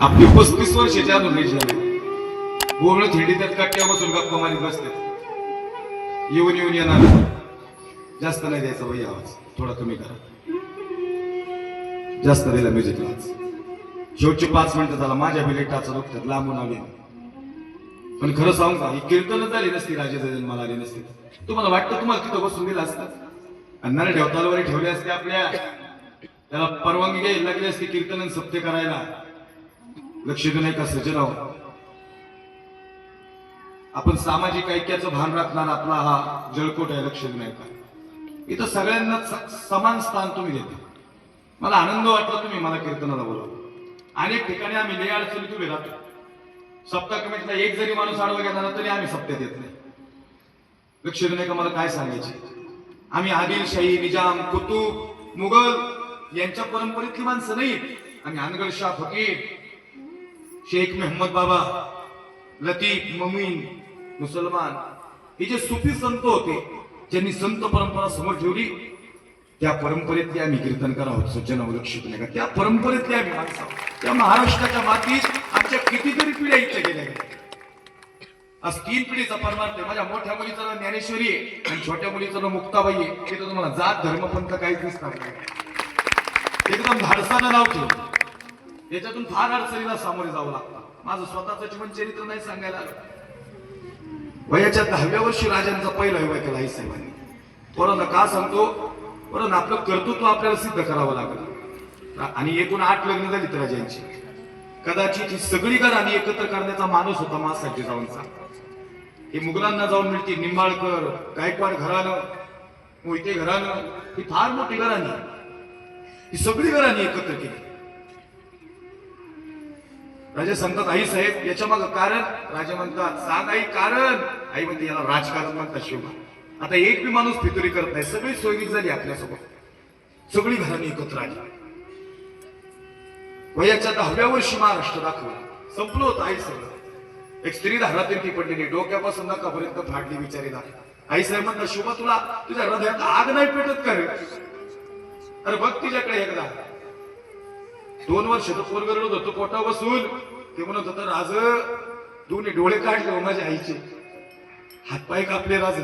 आपली पस्तीस वर्षाची अजून नाही झाली बोबळ थेडी त्यात कट्ट्या बसून गप्पा मारीत बसतात. येऊन येऊन येणार. जास्त नाही द्यायचा भाई आवाज. थोडा कमी करा. जास्त दिला म्युझिक आवाज शेवटचे पाच मिनिटं झाला. माझ्या बिलेटाचं दुखतात लांबून आले. पण खरं सांगू का ही कीर्तन झाली नसती राजाचा जन्माला आली नसती. तुम्हाला वाटतं तुम्हाला तिथं बसून दिलं असतं? अन्नाने ठेवतालवारी ठेवले असते आपल्या. त्याला परवानगी घ्यायला लागली असती कीर्तन सत्य करायला. लक्ष देऊ का? सजराव आपण सामाजिक ऐक्याचं भान राखणार आपला हा जळकोट आहे लक्ष का? इथं सगळ्यांना समान स्थान तुम्ही देते. मला आनंद वाटला तुम्ही मला कीर्तनाला बोलवलं अनेक ठिकाणी आम्ही लय अडचणीत उभे राहतो. सप्ताह कमिटीला एक जरी माणूस आडवा गेला तरी आम्ही सप्त्यात येत नाही. लक्ष का मला काय सांगायचे? आम्ही आदिलशाही निजाम कुतुब मुघल यांच्या परंपरेतली माणसं नाही आणि अनगडशाह फकीर शेख मेहम्मद बाबा लतीफ ममीन मुसलमान हे जे सुफी संत होते ज्यांनी संत परंपरा समोर ठेवली त्या परंपरेतले आम्ही कीर्तनकार आहोत सज्जन अवलक्षित नाही का त्या परंपरेतले आम्ही माणसं त्या महाराष्ट्राच्या मातीत आमच्या कितीतरी पिढ्या इथल्या गेल्या आज तीन पिढीचा परमार्थ माझ्या मोठ्या मुलीचं नाव ज्ञानेश्वरी आहे आणि छोट्या मुलीचं नाव मुक्ताबाई आहे. ते तर तुम्हाला जात धर्मपंथ काहीच दिसणार नाही. एकदम धाडसानं नाव ठेवलं. याच्यातून फार अडचणीला सामोरे जावं लागतं. माझं स्वतःचं जीवन चरित्र नाही सांगायला आलं. वयाच्या दहाव्या वर्षी राजांचा पहिला विवाह केला आई साहेबांनी. पोरांना का सांगतो? पोरांना आपलं कर्तृत्व आपल्याला सिद्ध करावं लागलं. आणि एकूण आठ लग्न झाली तर राजांची. कदाचित ही सगळी घरांनी एकत्र करण्याचा माणूस होता मासाजी जाऊनचा. हे मुघलांना जाऊन मिळते निंबाळकर गायकवाड घरानं मोहिते घरानं ही फार मोठी घराणी. ही सगळी घरांनी एकत्र केली. राजा सांगतात आई साहेब याच्या माग कारण? राजा म्हणतात सांग आई कारण. आई म्हणते याला राजकारण म्हणतात शिवबा आता एक बी माणूस फितुरी करत नाही. सगळी सोयीक झाली आपल्यासोबत. सगळी घरांनी एकत्र आली. वयाच्या दहाव्या वर्षी महाराष्ट्र दाखवला. संपलं होतं आई सगळं एक स्त्री धारातील ती पडलेली डोक्यापासून नकापर्यंत फाडली बिचारी दाख आई साहेब म्हणतात शोभा तुला तुझ्या हृदयात आग नाही पेटत का रे? अरे बघ तिच्याकडे एकदा. दोन वर्ष तर फोन रडत होतो पोटा बसून. ते म्हणत होतं राज दोन्ही डोळे काढले हो माझ्या आईचे. हातपाय कापले राज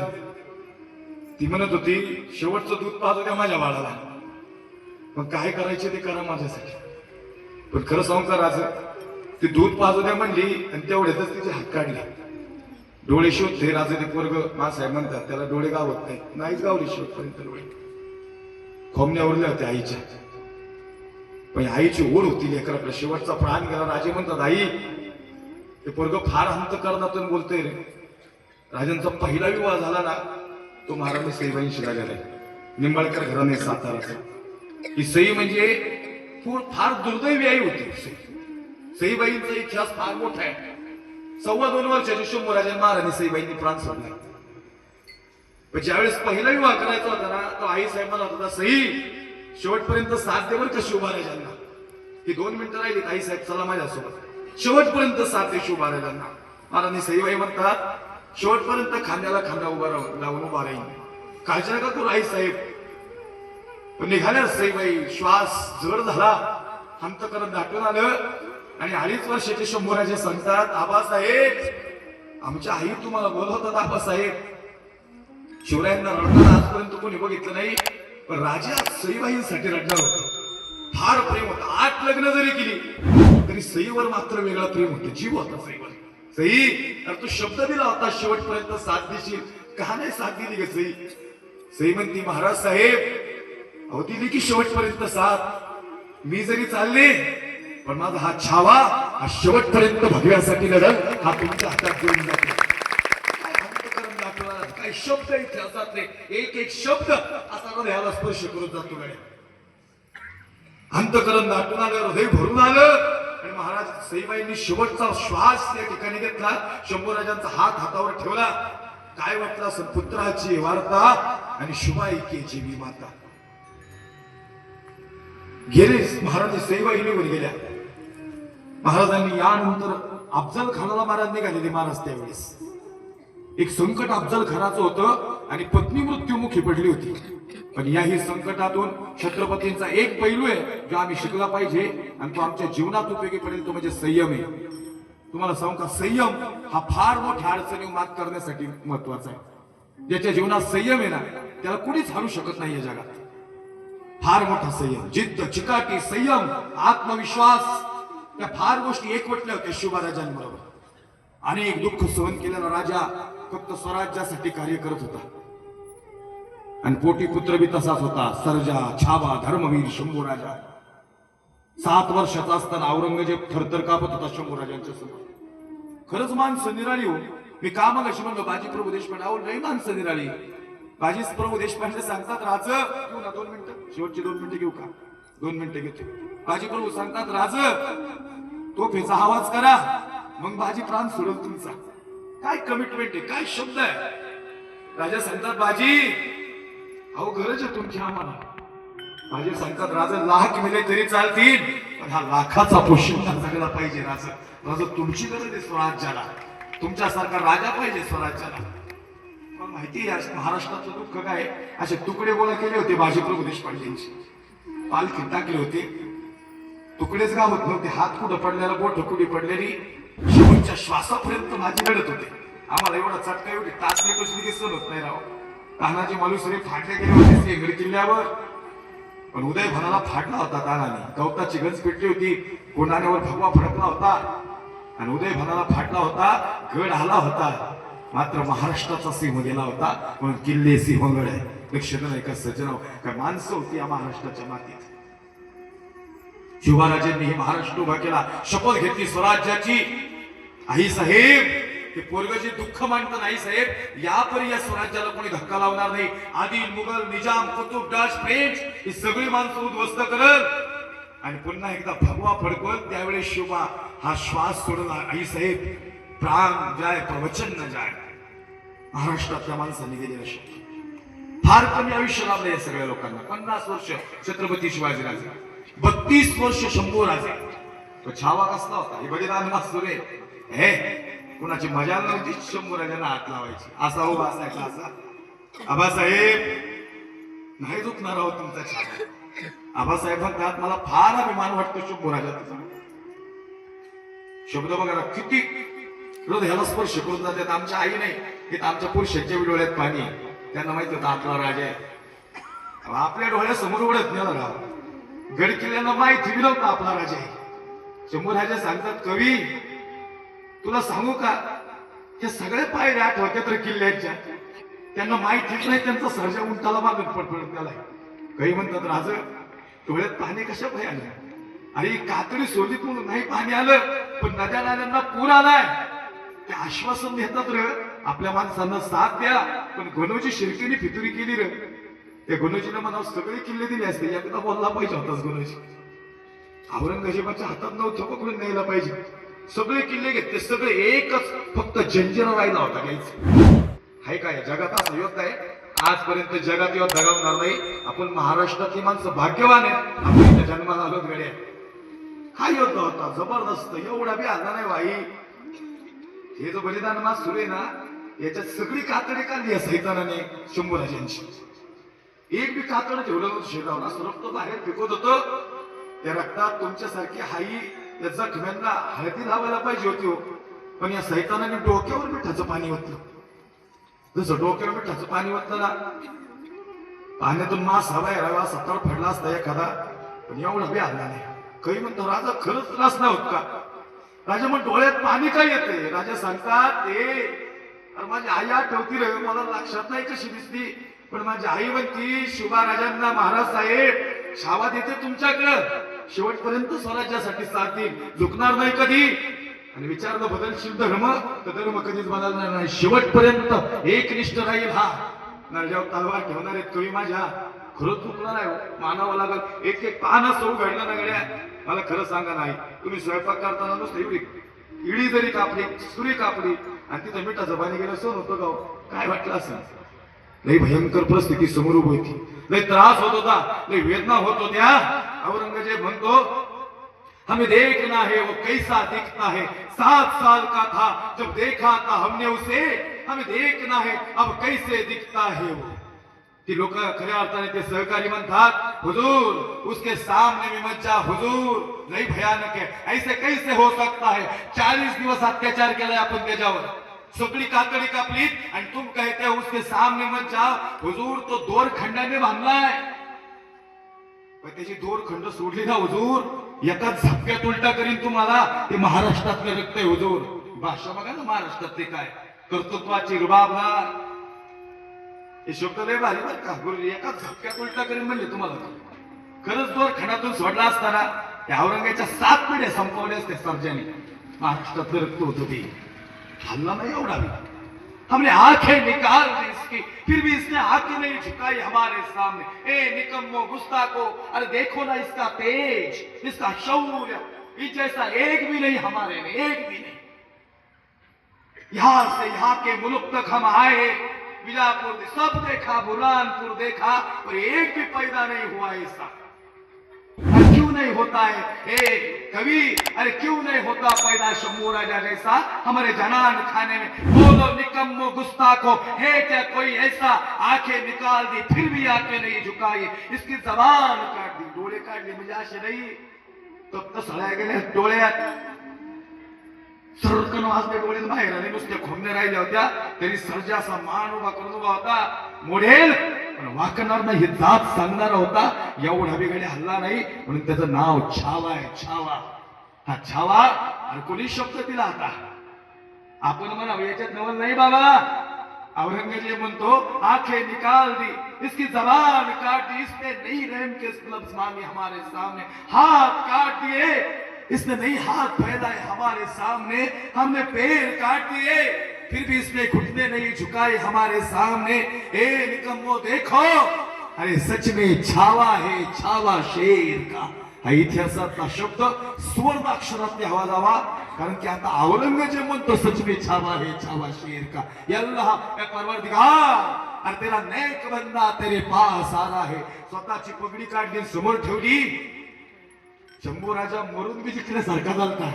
ती म्हणत होती शेवटचं दूध पाहतो द्या माझ्या बाळाला. मग काय करायचे ते करा माझ्यासाठी. पण खरं सांगू का राज ती दूध पाहत द्या म्हणली आणि तेवढ्यातच तिचे हात काढले. डोळे शोधले राज ते पोरग मासाहेब म्हणतात त्याला डोळे गावत नाही नाहीच गावले शेवटपर्यंत डोळे. खोमण्या उरल्या होत्या आईच्या. पण आईची ओढ होती लेकराकडे. शेवटचा प्राण गेला. राजे म्हणतात आई ते पोरग फार अंत बोलते रे. राजांचा पहिला विवाह झाला ना तो महाराज सईबाईंशी राजा निंबाळकर घराने साताराचा ही सई म्हणजे फार दुर्दैवी आई होती. सई. सईबाईंचा इतिहास फार मोठा आहे. सव्वा दोन वर्षाच्या शंभूराजे महाराणी सईबाईंनी प्राण सोडला. पण ज्यावेळेस पहिला विवाह करायचा होता ना तो आई साहेब म्हणत होता सई शेवटपर्यंत साथ दे बरं का शिवबाराजांना ही दोन मिनिटं राहिली आई साहेब चला माझ्यासोबत. शेवटपर्यंत साथ दे शिवबाराजांना महाराणी सईबाई म्हणतात शेवटपर्यंत खांद्याला खांदा उभा राहून लावून उभा राहील काळजी नका तू आई साहेब पण निघाल्या सईबाई श्वास जड झाला. अंतकरण दाटून आलं. आणि अडीच वर्षाचे शंभूराजे सांगतात आबासाहेब आमच्या आई तुम्हाला बोलवतात आबासाहेब. शिवरायांना रडताना आजपर्यंत कोणी बघितलं नाही. राजा सईबाईंसाठी रडणार होत. फार प्रेम होत. आठ लग्न जरी केली तरी सईवर मात्र वेगळा प्रेम होत. जीव होता सईवर. सई अरे तू शब्द दिला होता शेवटपर्यंत साथ देशील. का नाही साथ दिली ग सई? सई म्हणती महाराज साहेब अहो दिली की शेवटपर्यंत साथ. मी जरी चालले पण माझा हा छावा हा शेवटपर्यंत भगव्यासाठी लढल हा तुमच्या हातात घेऊन जातो. काही शब्द इतिहासातले एक एक शब्द असा हृदयाला स्पर्श करून जातो गड्या. अंतकरण दाटून आलं हृदय भरून आलं. आणि महाराज सईबाईंनी शेवटचा श्वास त्या ठिकाणी घेतला. शंभूराजांचा हात हातावर ठेवला. काय वाटलं असं पुत्राची वार्ता? आणि शुभाईकेची मी माता. गेले महाराज सईबाई निघून गेल्या. महाराजांनी यानंतर अफजल खानाला महाराज निघालेले महाराज त्यावेळेस. एक संकट अफजल खराचं होतं आणि पत्नी मृत्यूमुखी पडली होती. पण याही संकटातून छत्रपतींचा एक पैलू आहे जो आम्ही शिकला पाहिजे आणि तो आमच्या जीवनात उपयोगी पडेल तो म्हणजे संयम आहे. तुम्हाला सांगू का संयम हा फार मोठ्या अडचणी मात करण्यासाठी महत्त्वाचा आहे. ज्याच्या जीवनात संयम आहे ना त्याला कुणीच हरू शकत नाही या जगात. फार मोठा संयम जिद्द चिकाटी संयम आत्मविश्वास या फार गोष्टी एकवटल्या होत्या शिवराजांबरोबर. अनेक दुःख सहन केलेला राजा फक्त स्वराज्यासाठी कार्य करत होता. आणि पोटी पुत्र बी तसाच होता. सर्जा छावा धर्मवीर शंभू राजा सात वर्षाचा असताना औरंगजेब थरथर कापत होता शंभू राजांच्या समोर. खरंच माणसं निराळी हो. मी का मग अशी म्हणलो बाजी प्रभू देशपांडे? अहो नाही माणसं निराळी. बाजी प्रभू देशपांडे सांगतात राज. घेऊ ना दोन मिनिटं. शेवटची दोन मिनिटं घेऊ का? दोन मिनिटं घेतो. बाजी प्रभू सांगतात राज तो फेचा आवाज करा. मग बाजी प्राण सोडल तुमचा. काय कमिटमेंट आहे? काय शब्द आहे? राजा सांगतात बाजी अहो गरज आहे तुमची आम्हाला. माझे सांगतात राजा लाख मिले तरी चालतील पण हा लाखाचा पोषण जगला पाहिजे राजा. राजा तुमची गरज आहे स्वराज्याला. तुमच्यासारखा राजा पाहिजे स्वराज्याला. माहिती आहे महाराष्ट्राचं दुःख काय असे तुकडे गोळा केले होते बाजीप्रभू देशपांडेंचे. पालखी टाकले होते. तुकडेच गावत नव्हते हात कुठं पडलेला बोट कुठे पडलेली? शेवटच्या श्वासापर्यंत माझी लढत होते. आम्हाला एवढा चटका एवढी तास नाही कसली दिसत होत नाही राव. तानाजी मालुसरे फाटले गेले होते सिंहगड किल्ल्यावर. पण उदय भराला फाटला होता तानाने गवताची गंज पेटली होती. कोणाऱ्यावर भगवा फडकला होता. आणि उदय भराला फाटला होता गड आला होता. मात्र महाराष्ट्राचा सिंह गेला होता. म्हणून किल्ले सिंहगड आहे. लक्ष नाही का सज्जनाव काय माणसं होती या महाराष्ट्राच्या मातीत. शिवराजांनी हे महाराष्ट्र उभा केला. शपथ घेतली स्वराज्याची. आई साहेब ते पोरगचे दुःख मानत नाही साहेब यापरी या स्वराज्याला कोणी धक्का लावणार नाही. आधी मुघल निजाम कुतुब डच फ्रेंच ही सगळी माणसं उद्ध्वस्त करत आणि पुन्हा एकदा भगवा फडकवत त्यावेळेस शिवा हा श्वास सोडला. आई साहेब प्राण जाय प्रवचन न जाय. महाराष्ट्रातल्या माणसांनी दिलेलं शब्द फार कमी आयुष्य लाभलं या सगळ्या लोकांना. पन्नास वर्ष छत्रपती शिवाजीराजे बत्तीस वर्ष शंभू राजे. तो छावा कसला होता? हे बलिदान सुरे हे कुणाची मजा नव्हती? शंभू राजांना हात लावायची. असा हो असायचा असा. आबासाहेब नाही दुखणार आहोत तुमचा छावा. आबासाहेब म्हणतात मला फार अभिमान वाटतो शंभू राजाचा शब्द बघा किती हृदयाला स्पर्श करून जातात. आमच्या आई नाही. हे तर आमच्या पुरुषांच्या डोळ्यात पाणी त्यांना माहिती होतं आपला राजा आहे. आपल्या डोळ्यासमोर उघडत नाही राव. गड किल्ल्यांना माहिती बी आपला राजा आहे. शंभू राजा सांगतात कवी तुला सांगू का? हे सगळे पायऱ्या आठवते तर किल्ल्याच्या. त्यांना माहितीच नाही त्यांचा सर्जा उंटाला मागत पडपडत त्याला काही म्हणतात राज डोळ्यात पाणी कशा पाय आलं? अरे कातडी सोलीत म्हणून नाही पाणी आलं पण नद्या नाल्यांना पूर आलाय. ते आश्वासन देतात र आपल्या माणसांना साथ द्या पण घनोजी शिरकीने फितुरी केली र. त्या गणोजीने मला सगळे किल्ले दिले असते एकदा बोलला पाहिजे होताच गणोजी. औरंगजेबाच्या हातात नव्हतं पकडून न्यायला पाहिजे. सगळे किल्ले घेतले सगळे एकच फक्त जंजिरा राहिला होता घ्यायचं. हाय काय जगात असं योद्धा आहे आजपर्यंत जगात योद्धा घडवणार नाही. आपण महाराष्ट्रातली माणसं भाग्यवान आहे आपण जन्माला आलो गड्या हा योद्धा होता जबरदस्त एवढा बी आला नाही बाई. हे जो बलिदान मास सुरू आहे ना याच्यात सगळी कातडी काढली आहे सैतानाने शंभूराजांची. एक बी कातड ठेवलं नव्हतं शरीरावर असं रक्त बाहेर फेकत होतं. त्या रक्तात तुमच्यासारखी हाई त्या जखम्यांना हळदी लावायला पाहिजे होती हो. पण या सैतानाने डोक्यावर मिठाचं पाणी ओतलं. जसं डोक्यावर मिठाचं पाणी ओतलं ना पाण्यातून मास हवा यावा सत्तर फडला असता एखादा. पण एवढा बी आला नाही. काही म्हणतो राजा खरंच त्रास नाही होत का? राजा मग डोळ्यात पाणी काय येते राजा सांगतात ते अरे माझी आई आठवती रे मला लक्षात नाही कशी दिसली पण माझी आई म्हणती शिवाराजांना महाराज साहेब शावा देते तुमच्याकडं. शेवटपर्यंत स्वराज्यासाठी साथ देईल झुकणार नाही कधी. आणि विचारलं बदलशील धर्म तर धर्म कधीच बदलणार नाही. शेवटपर्यंत एकनिष्ठ राहील हा. नरजाव तलवार ठेवणार आहेत कवी माझ्या. खरंच चुकणार आहे हो. मानावं लागल. एक एक पानं सौ घडलं ना गड्या. मला खरं सांगा नाही. तुम्ही स्वयंपाक करताना नुसतं एवढी इडी जरी कापली सुरी कापली आणि तिथं मिठा जबानी गेलं सोन होतं गाव हो? काय वाटलं असं लई भयंकर परिस्थिती समोर उभी होती. लई त्रास होत होता. लई वेदना होत होत्या. औरंगजेब म्हणतो हमें देखना है वो कैसा दिखता है? सात साल का था जब देखा था हमने उसे हमें देखना है अब कैसे दिखता है वो? ती लोक खऱ्या अर्थाने ते सहकारी म्हणतात हुजूर उसके सामने में मत जा हुजूर लई भयानक है. ऐसे कैसे हो सकता है? चालीस दिवस अत्याचार केलाय आपण त्याच्यावर. सगळी कातडी कापली आणि तुम कहते हो उसके सामने मत जा हुजूर तो दोर खंडाने बांधलाय. पण त्याची दोर खंड सोडली ना हुजूर. एका झपक्यात उलटा करीन तुम्हाला. ते महाराष्ट्रातलं रक्त आहे हुजूर. भाषा बघा ना महाराष्ट्रातले काय. कर्तृत्वाची रुबाबदार हे शब्द लय भारी बर का. गुरुजी एका झपक्यात उलटा करीन म्हणले तुम्हाला. खरंच दोर खंडातून सोडला असताना त्या औरंगाच्या सात पिढ्या संपवल्या असते सर्जाने. महाराष्ट्रातलं रक्त होतं ते. हल्ला नाही एवढा भी हमने आँखें निकाल दी इसकी, फिर भी इसने आँखें नहीं झुकाई हमारे सामने। ए, निकम्मो गुस्ताखो अरे देखो ना इसका तेज, इसका शौर्य, इस जैसा एक भी नहीं, हमारे में एक भी नहीं। यहाँ से यहाँ के मुल्क तक हम आए बीजापुर सब देखा बुरहानपुर देखा, और एक भी पैदा नहीं हुआ ऐसा। क्यों नहीं होता है? ए कवि अरे क्यों नहीं होता पैदा शंभू राजा जैसा हमारे जनान खाने में बोलो निकम्मो गुस्ताखो। है क्या कोई ऐसा? आँखें निकाल दी, फिर भी आँखें नहीं झुकाई। इसकी जबान काट दी डोळे काढले म्हणजे असे नाही। तब तर सळ्या गेले डोळ्यात सरकन वाजले होत्या तरी सर्जा असा मान उभा करून उभा होता। मोडेल पण वाकणार नाही हे जात सांगणारा होता एवढा बिघडे हल्ला नाही म्हणून त्याचं नाव छावा आहे छावा. हा छावा आणि कोणी शब्द दिला आता. आपण म्हणा याच्यात नवल नाही बाबा. औरंगजेब म्हणतो आखे निकाल दी इसकी जबान काट दी इसने नहीं रहम के लफ्ज मांगे हमारे सामने। हाथ काट दिए इसने नहीं हाथ फैलाए हमारे सामने। हमने पैर काट दिए। फिर भी इसने घुटने नहीं झुकाए हमारे सामने। ए निकम्मो देखो। अरे सच में छावा है छावा शेर का। हा इतिहासातला शब्द। सुवर्णाक्षरात हवा जावा कारण की आता औरंगजेब म्हणतो सच छावा हे छावा शेर का। या परवरदिगार अरे तेरा नेक बंदा तेरे पास आला आहे स्वतःची पगडी काढली समोर ठेवली शंभू राजा मरून बी जिंकण्यासारखा झालता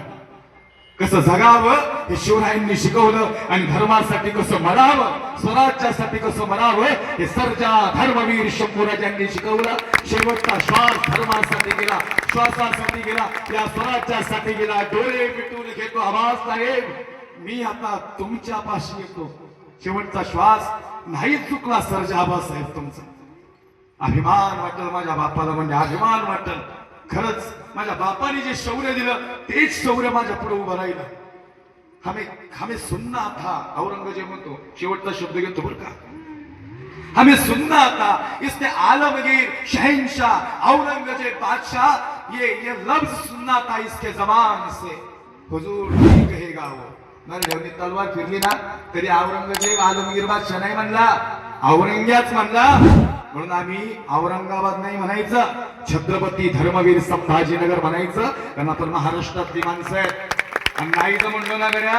कसं जगावं? हे शिवरायांनी शिकवलं आणि धर्मासाठी कसं मरावं स्वराज्यासाठी कसं मरावं हे सर्जा धर्मवीर शंभूराजांनी शिकवलं. शेवटचा श्वास धर्मासाठी गेला. श्वासासाठी गेला. या स्वराज्यासाठी गेला. डोळे मिटून घेतो. आवाज साहेब मी आता तुमच्या पाशी येतो. शेवटचा श्वास. नाही चुकला सर्जा आबासाहेब तुमचा. अभिमान वाटल माझ्या बापाला म्हणजे अभिमान वाटल. खरंच माझ्या बापाने जे शौर्य दिलं तेच शौर्य माझ्या पुढे उभं राहिलं. हमें हमें सुनना था औरंगजेब म्हणतो शेवटचा शब्द घेतो बरं का. हमें सुनना था इसने आलमगीर शहनशाह औरंगजेब बादशाह ये ये लफ्ज सुनना था इसके जबान से। हुजूर नहीं कहेगा वो। नरदेवनी तलवार फिरली ना तरी औरंगजेब आलमगीर बादशाह नाही म्हणला औरंग्याच म्हणला म्हणून आम्ही औरंगाबाद नाही म्हणायचं छत्रपती धर्मवीर संभाजीनगर म्हणायचं. कारण आपण महाराष्ट्रातली माणसं आहेत. आणि नाही तर म्हणलो ना गड्या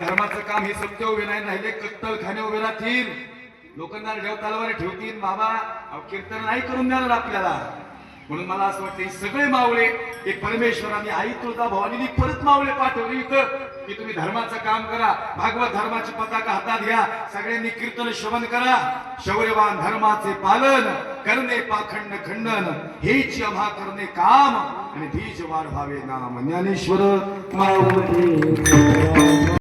धर्माचं काम हे सत्य उभे नाही राहिले कत्तलखाने उभे राहतील. लोकांना देव तलवार ठेवतील. बाबा कीर्तन नाही करून देणार आपल्याला. म्हणून मला असं वाटतं सगळे मावळे एक परमेश्वराने आई तुळजा भवानीने परत मावळे पाठवले इथं. की तुम्ही धर्माचं काम करा भागवत धर्माची पताका हातात घ्या सगळ्यांनी कीर्तन श्रवण करा. शौर्यवान धर्माचे पालन करणे पाखंड खंडन हेच आम्हा करणे काम आणि बीज वाढवावे व्हावे नाम ज्ञानेश्वर.